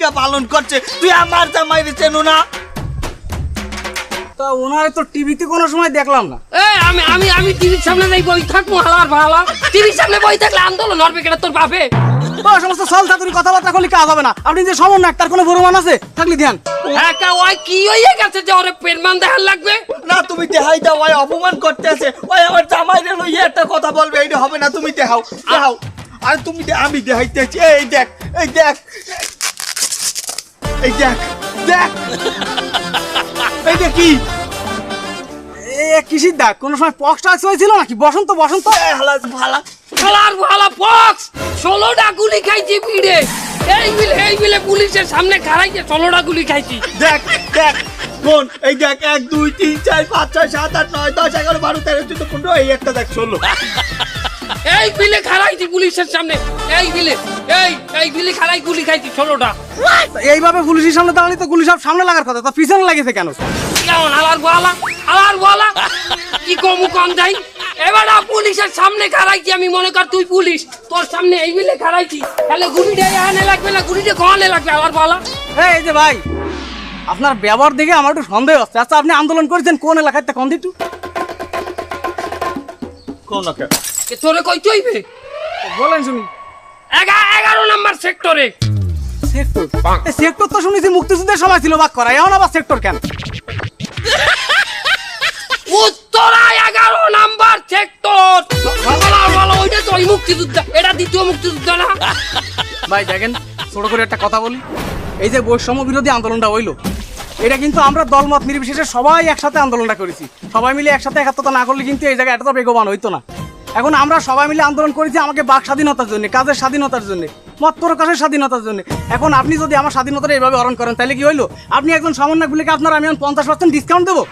ভূমিকা পালন করছে। তুই আমার জামাইরে চেনো না? তা ওনারে তো টিভিতে কোনো সময় দেখলাম না। এ আমি আমি আমি টিভির সামনে নেই বই থাকব হালার ভালা। টিভির সামনে বই থাকলে আন্দোলন হবে কেন তোর বাপে? ও সমস্ত সল কথাবার্তা করলে কাজ হবে না। আপনি যে তার কোনো আছে? থাকলে ধ্যান। হ্যাঁ কা ওই কি হয়ে গেছে যে ওরে পেরমান দেখার লাগবে? না তুমি দেখাই দাও ওই অপমান করতেছে। ওই আমার জামাইরে লইয়ে একটা কথা বলবে এইটা হবে না তুমি দেখাও দেখাও আর তুমি আমি দেখাইতেছি এই দেখ এই দেখ। এই দেখ দেখ। এই দেখ কি? এ কিসির দাগ কোনো সময় পক্স টাক্স হয়েছিল নাকি? বসন্ত বসন্ত। হালা ভালা। হালার ভালা পক্স। ষোলোটা গুলি খাইছি ভিড়ে। এই মিলে এই মিলে পুলিশের সামনে খারাইছে ষোলোটা গুলি খাইছি। দেখ দেখ কোন? এই দেখ এক দুই তিন চার পাঁচ ছয় সাত আট নয় দশ এগারো বারো তেরো চোদ্দ পনেরো এই একটা দেখ ষোলো। এই মিলে খারাইছি পুলিশের সামনে। এই মিলে এই। এই মিলে খারাই গুলি খাইছি ষোলোটা। এইভাবে পুলিশের সামনে দাঁড়ালে তো গুলি সব সামনে লাগার কথা তা পিছনে লাগেছে কেন? কেমন হালার গোয়ালা? গোয়ালা? কি কমু কম যাই? এবার পুলিশের সামনে আমি মনে কর তুই পুলিশ তোর সামনে এই তাহলে গুলিটা লাগবে না গুলিটা লাগবে গোয়ালা? এই এই যে ভাই আপনার ব্যবহার দেখে আমার একটু সন্দেহ হচ্ছে। আচ্ছা আপনি আন্দোলন করেছেন কোন এলাকায়? তা কোন দিটু কোন না তোরে কই চইবে বলেন শুনি। এগারো নম্বর সেক্টরে। সেক্টর? সেক্টর তো শুনেছি মুক্তিযুদ্ধের সময় ছিল করা। এখন আবার সেক্টর কেন? উত্তরা এগারো নাম্বার সেক্টর। বলো ওইটা তো মুক্তিযুদ্ধ। এটা দ্বিতীয় মুক্তিযুদ্ধ না? ভাই দেখেন ছোট করে একটা কথা বলি। এই যে বৈষম্য বিরোধী আন্দোলনটা হইল এটা কিন্তু আমরা দলমত নির্বিশেষে সবাই একসাথে আন্দোলনটা করেছি। সবাই মিলে একসাথে একাত্মতা না করলে কিন্তু এই জায়গায় এটা তো বেগবান হইতো না। এখন আমরা সবাই মিলে আন্দোলন করেছি আমাকে বাক স্বাধীনতার জন্য কাজের স্বাধীনতার জন্য মত প্রকাশের স্বাধীনতার জন্য। এখন আপনি যদি আমার স্বাধীনতাটা এইভাবে হরণ করেন তাহলে কি হইল? আপনি একজন সমন্বয়গুলিকে আপনার আমি পঞ্চাশ পার্সেন্ট ডিসকাউন্ট দেবো?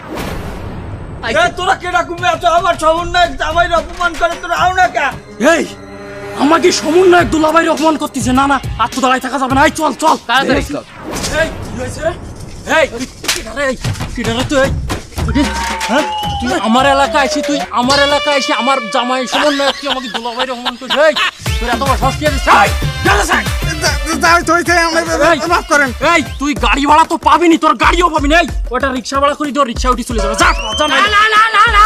তোরা কেডা কুমে আছো? আমার অপমান করে তোরা আও না কে? এই আমাকে সমন্বয়ক অপমান করতেছে। না না আর তো দাঁড়ায় থাকা যাবে না। এই চল চল। তাড়াতাড়ি চল। এই কি হয়েছে রে? এই কিডারে এই কিডারে তুই তুই কি- হ্যাঁ তুই আমার এলাকায় তুই আমার এলাকায় আমার জামাই তুই আমাকে করছিস এই তোর এত বড় সাহস কি আছে? এই, গেলে স্যার। এই, মাফ করেন এই তুই গাড়ি ভাড়া তো পাবিনি তোর গাড়িও পাবিনি এই ওটা রিক্সা ভাড়া করি তোর রিক্সা উঠি চলে যাবে যা না না না না না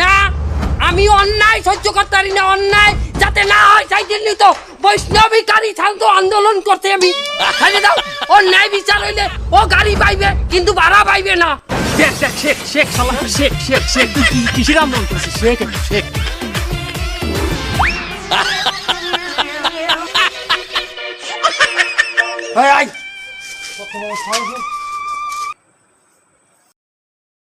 না আমি অন্যায় সহ্য করতে পারি না অন্যায় যাতে না হয় তাই জন্যই তো বৈষ্ণবী গাড়ি শান্ত আন্দোলন করতে আমি খালি দাও অন্যায় বিচার হইলে ও গাড়ি পাইবে কিন্তু ভাড়া পাইবে না দেখ দেখ শেখ শেখ শালা শেখ শেখ শেখ তুই কি কিসের আন্দোলন করছিস শেখ একটু, শেখ এই আই কত বড় সাহস?